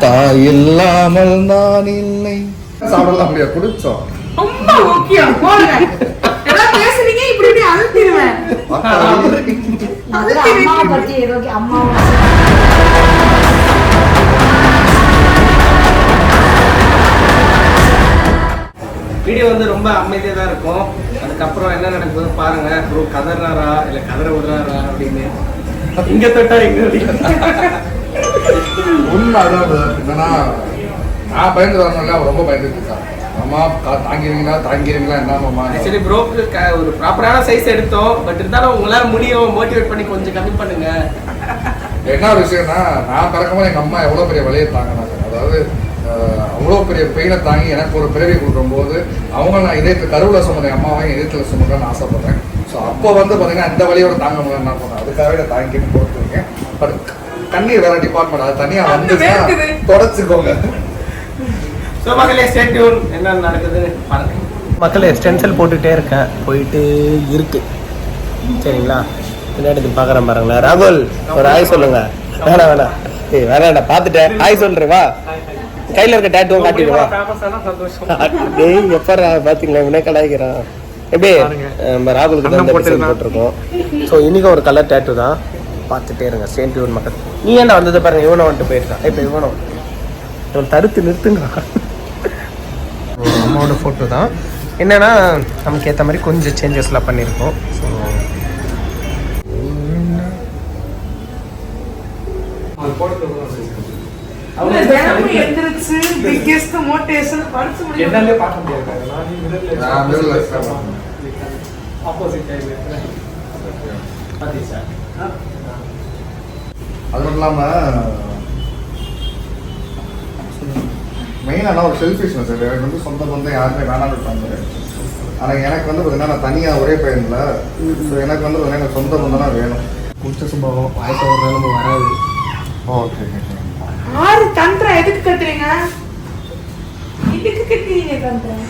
தாய் இல்லாமல் நான் இல்லை. சாப்பிடலாம் முடியாது குடிச்சோம் ரொம்ப முக்கியம் போடுங்க பேசுறீங்க இப்படி இப்படி அழுத்திடுவேன் அம்மாவை பத்தி ஏதோ அம்மாவை வீடியோ வந்து ரொம்ப அமைதியாக தான் இருக்கும். அதுக்கப்புறம் என்ன நடக்குது பாருங்க. ப்ரோ கதறாரா? இல்லை கதற விடுறாரா அப்படின்னு. இங்க தொட்டா இங்க உண்மை அதாவது என்னன்னா நான் பயந்து வரணும்ல ரொம்ப பயந்துட்டு இருக்கான் அம்மா தாங்கிடுவீங்களா? தாங்கிடுவீங்களா? என்னமாம்மா ஆக்சுவலி ப்ரோக்கு ஒரு ப்ராப்பரான சைஸ் எடுத்தோம். பட் இருந்தாலும் உங்களால முடியும் மோட்டிவேட் பண்ணி கொஞ்சம் கம்மி பண்ணுங்க. என்ன ஒரு விஷயம்னா நான் பிறக்கும்போது எங்கள் அம்மா எவ்வளோ பெரிய வழியை தாங்கினாங்க. அதாவது அவ்வளோ பெரிய பெயினை தாங்கி எனக்கு ஒரு பிறவி கொடுக்கும்போது அவங்க நான் இதயத்து கருவில் சுமந்த அம்மாவையும் இதயத்தில் சுமக்கணும்னு ஆசைப்படுறேன். ஸோ அப்போ வந்து பார்த்தீங்கன்னா இந்த வழியோட தாங்க முடியல நான் சொன்னேன் அதுக்காகவே நான் தாங்கிட்டு போட்டுருக்கேன் பட் கண்ணீர் வேற டிபார்ட்மெண்ட் அது தனியாக வந்துச்சுன்னா. தொடச்சிக்கோங்க. ஸோ மக்களே ஸ்டேட்யூன் என்ன பாருங்க. மக்களே ஸ்டென்சல் போட்டுகிட்டே இருக்கேன். போயிட்டு இருக்கு. சரிங்களா? பின்னாடி பார்க்குறேன் பாருங்களேன். ராகுல் ஒரு ஆய் சொல்லுங்க. வேணாம் வேணாம். ஏய் வேணாம்டா பார்த்துட்டேன். ஆய் சொல்றேன் வா. கையில் இருக்க டேட்டுவும் காட்டிடுவா. டேய் எப்பறா பார்த்தீங்களா இவனே கலாய்க்கிறான். எப்படி? நம்ம ராகுலுக்கு தான் போட்டிருக்கோம். ஸோ இன்னைக்கு ஒரு கலர் டேட்டு தான். பார்த்துட்டே இருங்க சேம் டியூன் மக்கள். நீ என்ன வந்தது பாருங்க இவனை வந்துட்டு போயிருக்கான். இப்போ இவனும் இவன் தடுத்து நிறுத்துங்கிறான் ஒரு அம்மாவோட ஃபோட்டோ தான். என்னன்னா நமக்கு ஏற்ற மாதிரி கொஞ்சம் சேஞ்சஸ்லாம் பண்ணியிருக்கோம் ஸோ தினமும் முடியும் பார்க்க முடியாது நான் middle ல இருக்கேன். ஆப்போசிட் அது மட்டும் இல்லாமல் மெயினான ஒரு செல்ஃபிஷ்னஸ் எனக்கு வந்து சொந்த பந்தம் யாருமே வேணாம்னு இருப்பாங்க ஆனால் எனக்கு வந்து பார்த்தீங்கன்னா நான் தனியாக ஒரே பையன்ல. ஸோ எனக்கு வந்து பார்த்தீங்கன்னா எனக்கு சொந்த பந்தம் தான் வேணும். முடிச்ச சுபாவம் வாய்ப்பு நிலைமை வராது. ஓகே ஆறு தந்திரம் எதுக்கு கட்டுறீங்க? இதுக்கு கட்டுறீங்க தந்திரம்.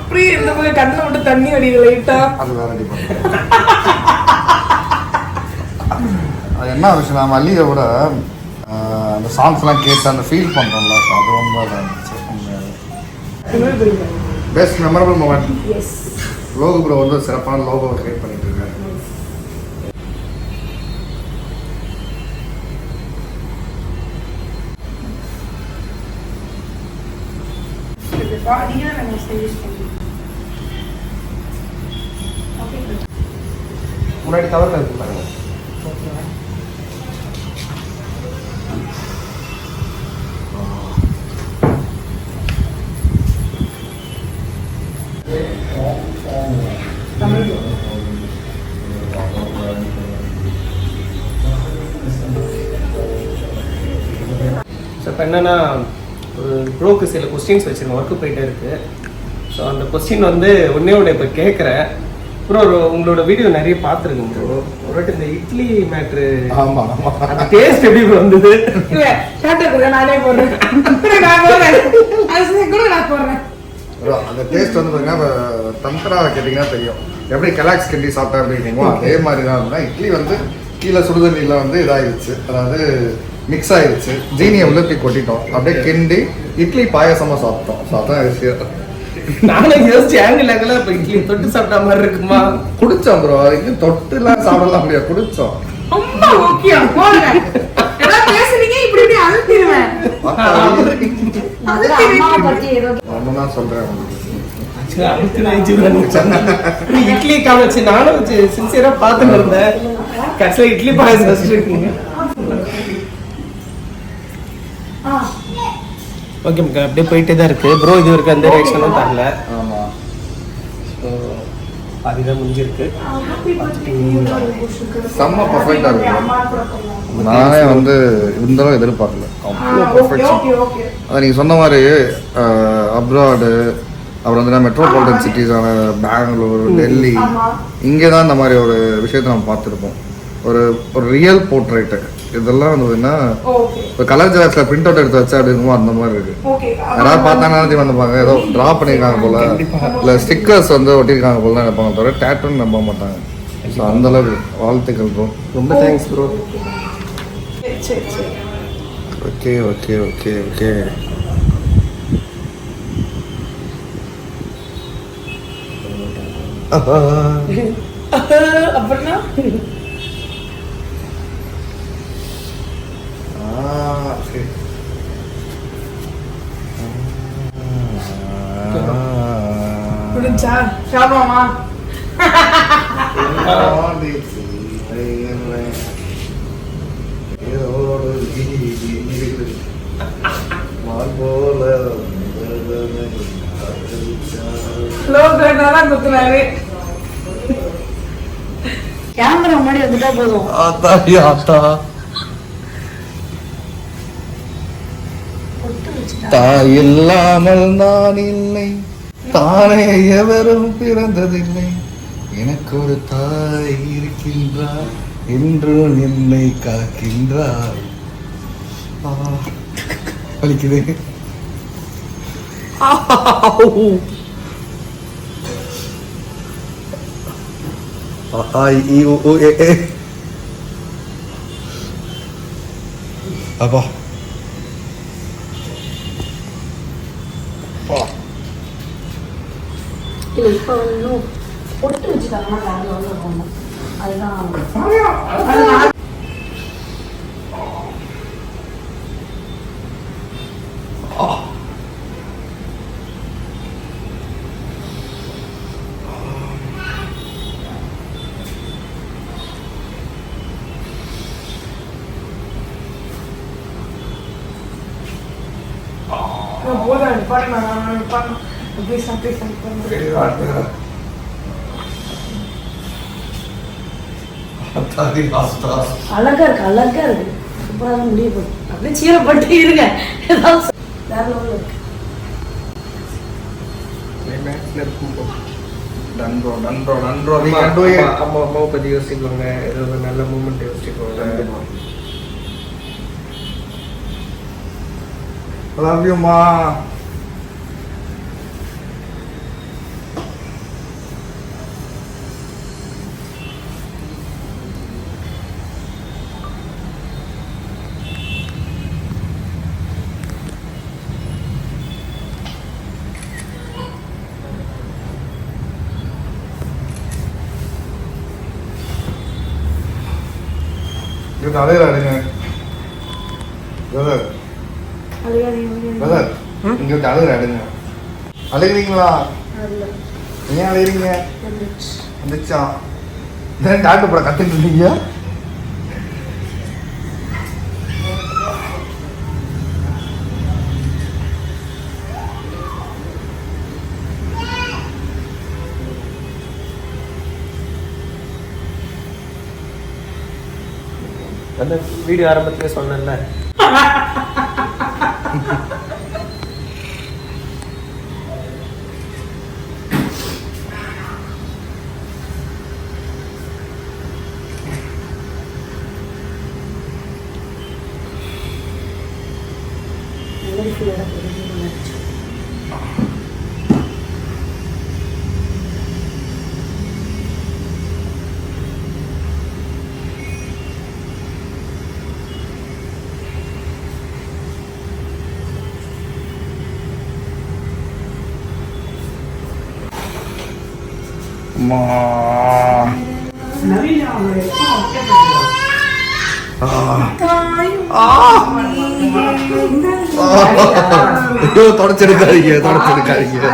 அப்படியே இந்த போய் கண்ணில் மட்டும் தண்ணி அடிக்கல லைட்டா அது வேற அது என்ன விஷயம் நான் மல்லிகை விட அந்த சாங்ஸ்லாம் கேட்டு அந்த ஃபீல் பண்ணுறோம்ல அது ரொம்ப பெஸ்ட் மெமரபிள் மூமெண்ட் எஸ் லோகோ ப்ரோ வந்து ஒரு சிறப்பான லோகோவை கிரியேட் பண்ணிட்டு இருக்காரு பாடியா நாங்கள் சேவ் பண்ணி ஓகே முன்னாடி கவர்ல இருக்கு பாருங்க ஸோ இப்போ என்னன்னா ஒரு ப்ரோக்கு சில கொஸ்டின்ஸ் வச்சிருக்கோம் ஒர்க்கு போயிட்டே இருக்கு. ஸோ அந்த கொஸ்டின் வந்து ஒன்னே ஒன்று இப்போ கேட்குறேன் ப்ரோ உங்களோட வீடியோ நிறைய பார்த்துருக்கேன் ப்ரோ ஒரு வாட்டி இந்த இட்லி மேட்ரு ஆமாம் ஆமாம் அந்த டேஸ்ட் எப்படி bro வந்தது? இல்ல நானே போடுறேன். கூட நான் போடுறேன். அது கூட நான் போடுறேன். bro, அந்த டேஸ்ட் வந்து பார்த்தீங்கன்னா இப்போ தந்தராவை கேட்டிங்கன்னா தெரியும். எப்படி கெலாக்ஸ் கிண்டி சாப்பிட்டா அப்படிங்களோ அதே மாதிரி தான் இருந்தால் இட்லி வந்து கீழே சுடுதண்ணியில் வந்து இதாயிருச்சு. அதாவது மிக்ஸ் ஆயிருச்சு ஜீனியை உள்ளத்தி கொட்டிட்டோம். அப்படியே கிண்டி இட்லி பாயாசமாக சாப்பிட்டோம். அதான் விஷயம் நானே யோசிச்சு ஆங்கிள் ஆங்கிள் இப்போ இட்லி தொட்டு சாப்பிட்ட மாதிரி இருக்குமா? குடிச்சோம் ப்ரோ இது தொட்டுலாம் சாப்பிடலாம் குடிச்சோம். ரொம்ப முக்கியம் போடுங்க எல்லாம் பேசுறீங்க இப்படி இப்படி அழுத்திடுவேன். அது அம்மாவை பத்தி ஏதோ ஒன்று தான் சொல்கிறேன் சரி, அடுத்து நான் இஞ்சி வேணும். நீ இட்லி காமிச்சு நானும் சின்சியரா பார்த்துட்டு இருந்தேன். கடைசியில் இட்லி பாயசம் வச்சுருக்கீங்க ஓகே அப்படியே போயிட்டே தான் இருக்கு. ப்ரோ இது வரைக்கும் எந்த ரியாக்ஷனும் தரல. ஆமாம் ஸோ அதுதான் முடிஞ்சிருக்கு. செம்ம பர்ஃபெக்டாக இருக்கு. நானே வந்து இந்த அளவு எதிர்பார்க்கல. அவ்வளோ பர்ஃபெக்ஷன் ஓகே அதை நீங்கள் சொன்ன மாதிரி அப்ராடு அப்புறம் வந்து மெட்ரோபாலிட்டன் சிட்டிஸான பெங்களூர் டெல்லி. இங்கே தான் இந்த மாதிரி ஒரு விஷயத்தை நம்ம பார்த்துருப்போம். ஒரு ஒரு ரியல் போர்ட்ரேட்டு இதெல்லாம் வந்ததுன்னா ஓகே இப்போ கலர் ஜெராக்ஸ்ல பிரிண்ட் அவுட் எடுத்து வச்சா அப்படிங்குமோ அந்த மாதிரி இருக்கு. ஓகே யாராவது பார்த்தாங்கன்னா வந்துப்பாங்க ஏதோ டிரா பண்ணியிருக்காங்க போல. இல்ல ஸ்டிக்கர்ஸ் வந்து ஒட்டியிருக்காங்க போல தான் நினைப்பாங்க தவிர டேட்டுன்னு நம்ப மாட்டாங்க. ஸோ அந்த அளவுக்கு வாழ்த்துக்கள் ப்ரோ ரொம்ப thanks bro okay okay okay okay அப்படின்னா முடிஞ்சா சாப்பிடுவோமா? குத்துனாரு. கேமரா முன்னாடி வந்துட்டா போதும். ஆத்தா ஆத்தா. தாய் இல்லாமல் நான் இல்லை. தானே எவரும் பிறந்ததில்லை எனக்கு ஒரு தாய் இருக்கின்றார் என்றும் என்னை காக்கின்றார் 근데 오빠 별로 어쩌지도 않아 나이 어느 거나 알상 알상 그럼 뭐가 다른지 빨리 말해 அழகா இருக்கு அழகா இருக்கு. சூப்பரா தான் முடிய போகுது. அப்படியே சீரப்பட்டு இருங்க. ஏதாவது வேற இருக்கு. இருக்கும் ப்ரோ டன் ப்ரோ அம்மா அம்மா அம்மா அம்மாவை பத்தி யோசிச்சுக்கோங்க ஏதோ ஒரு நல்ல மூமெண்ட் யோசிச்சுக்கோங்க லவ் யூமா இது தலையில அடிங்க. பிரதர். பிரதர் இங்க அழுகுற அழுங்க அழுகிறீங்களா? ஏன் அழுகிறீங்க? வந்துச்சு. டாக்டர் படம் கத்துட்டு இருந்தீங்க அந்த வீடியோ ஆரம்பத்திலே சொன்னேன்ல. நல்ல feel അയ്യോ തുടച്ചെടുക്കാതിരിക്കുക തുടച്ചെടുക്കാതിരിക്കുക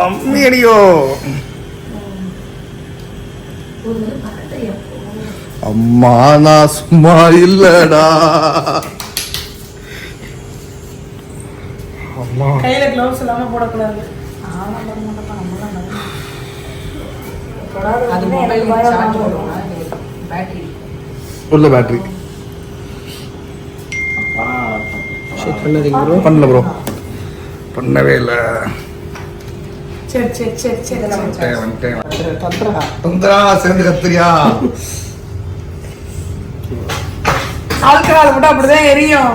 അമ്മയോ அம்மா நான் சும்மா இல்லடா. அம்மா. கையில கிளவுஸ் இல்லாம போடக்கூடாது. உள்ள பேட்டரி பண்ணல ப்ரோ பண்ணவே இல்லை. சரி சரி சரி சரி. வந்துட்டேன் வந்துட்டேன். தந்திரா சேர்ந்து கத்திரியா ஆல்கஹால் மட்டும் அப்படிதான் எரியும்.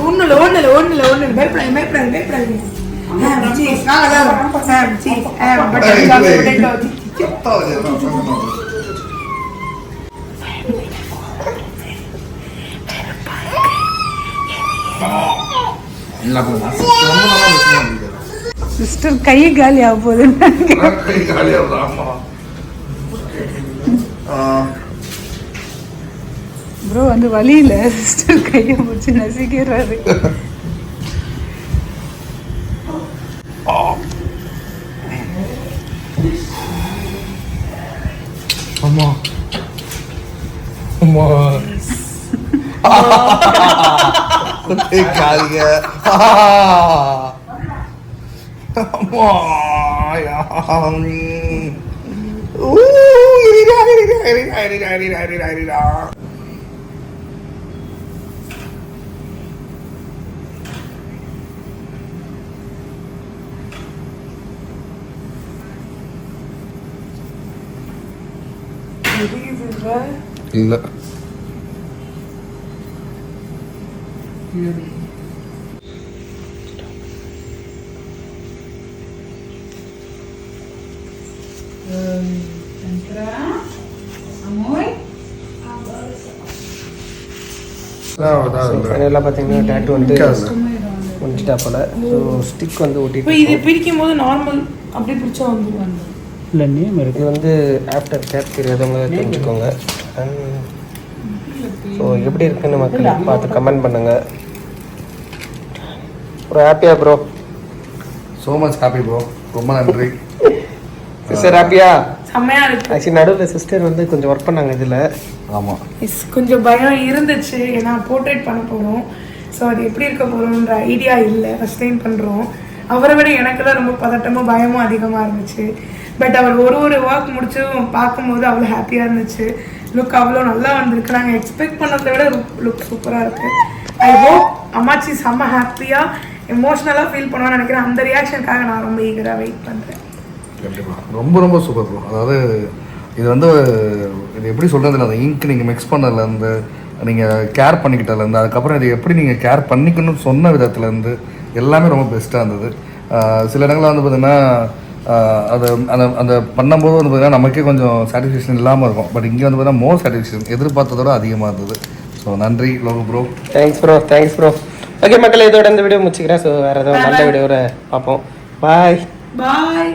ஒண்ணுல ஒண்ணுல ஒண்ணுல ஒண்ணுல அப்ப நான் ரொம்ப நல்லா. சிஸ்டர் கை காலி ஆக போகுது கை காலியா வருது, ஆமா. ஆ, ப்ரோ வந்து வழியில சிஸ்டர் கையை பிடிச்சி நசிக்கிறாரு ஆமா. ஆமா. கை Look. Mm-hmm. ஃபைனலாக பார்த்தீங்கன்னா டேட்டு வந்து. முடிச்சிட்டா போல. ஸோ ஸ்டிக் வந்து இப்போ இது ஒட்டிட்டு பிரிக்கும் போது நார்மல் அப்படியே பிடிச்சா வந்துருவாங்க. இல்லை நேம் இருக்கு. இது வந்து ஆஃப்டர் கேப் தெரியாதவங்க தெரிஞ்சுக்கோங்க. ஸோ எப்படி இருக்குன்னு மக்கள் பார்த்து கமெண்ட் பண்ணுங்க. ப்ரோ ஹாப்பியா ப்ரோ மச் ஹாப்பி ப்ரோ ரொம்ப நன்றி. சிஸ்டர் ஹாப்பியா செம்மையா இருக்கு. ஆக்சுவலி நடுவில் சிஸ்டர் வந்து கொஞ்சம் ஒர்க் பண்ணாங்க இதில். ஆமா. Yes, கொஞ்சம் பயம் இருந்துச்சு. ஏன்னா போர்ட்ரேட் பண்ண போகிறோம் ஸோ அது எப்படி இருக்க போகிறோன்ற ஐடியா இல்லை. ஃபஸ்ட் டைம் பண்ணுறோம் அவரை விட எனக்கு தான் ரொம்ப பதட்டமும் பயமும் அதிகமாக இருந்துச்சு. பட் அவர் ஒரு ஒரு ஒர்க் முடிச்சு பார்க்கும்போது அவ்வளோ ஹாப்பியாக இருந்துச்சு. லுக் அவ்வளோ நல்லா வந்திருக்கு நாங்கள் எக்ஸ்பெக்ட் பண்ணதை விட லுக் சூப்பராக இருக்கு. ஐ ஹோப் அம்மாச்சி செம்ம ஹாப்பியாக எமோஷ்னலாக ஃபீல் பண்ணுவான்னு நினைக்கிறேன். அந்த ரியாக்ஷனுக்காக நான் ரொம்ப ஈகராக வெயிட் பண்ணுறேன் கண்டிப்பா. ரொம்ப ரொம்ப சூப்பர் ப்ரோ அதாவது இது வந்து இது எப்படி சொல்கிறதுல அந்த இங்க் நீங்கள் மிக்ஸ் பண்ணதுலேருந்து நீங்கள் கேர் பண்ணிக்கிட்டதுலேருந்து அதுக்கப்புறம் இது எப்படி நீங்கள் கேர் பண்ணிக்கணும்னு சொன்ன விதத்துலேருந்து எல்லாமே ரொம்ப பெஸ்ட்டாக இருந்தது. சில இடங்களில் வந்து பார்த்தீங்கன்னா அது அந்த அந்த பண்ணும்போது வந்து பார்த்தீங்கன்னா நமக்கே கொஞ்சம் சாட்டிஸ்ஃபேக்ஷன் இல்லாமல் இருக்கும். பட் இங்கே வந்து பார்த்தீங்கன்னா மோர் சாட்டிஸ்ஃபேக்ஷன் எதிர்பார்த்ததோட அதிகமாக இருந்தது. ஸோ நன்றி லோக bro thanks bro thanks bro okay மக்கள் இதோட இந்த வீடியோ முடிச்சுக்கிறேன். ஸோ வேறு ஏதாவது நல்ல வீடியோவில் பார்ப்போம். பாய் பாய்